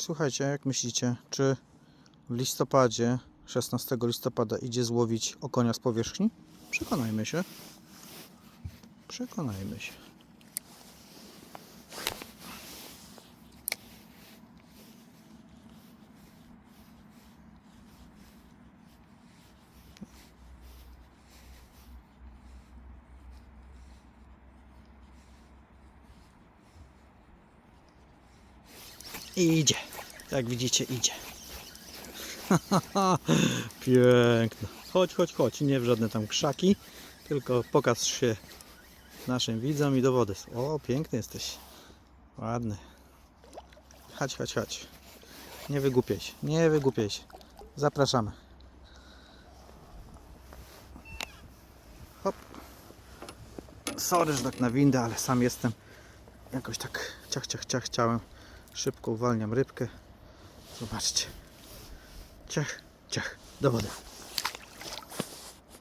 Słuchajcie, jak myślicie, czy w listopadzie, 16 listopada idzie złowić okonia z powierzchni? Przekonajmy się. Przekonajmy się. Idzie. Jak widzicie, idzie. Piękno. Chodź, chodź, chodź. Nie w żadne tam krzaki, tylko pokaż się naszym widzom i do wody. O, piękny jesteś. Ładny. Chodź, chodź, chodź. Nie wygłupiaj się. Nie wygłupiaj się. Zapraszamy. Hop. Sorry, że tak na windę, ale sam jestem. Jakoś tak ciach, ciach, ciach chciałem. Szybko uwalniam rybkę. Zobaczcie. Ciach, ciach, do wody.